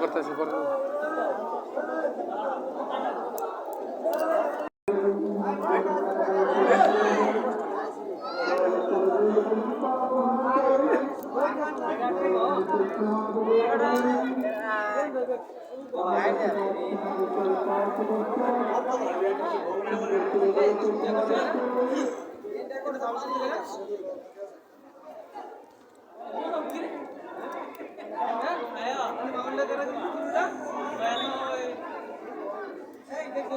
করতেছি পরে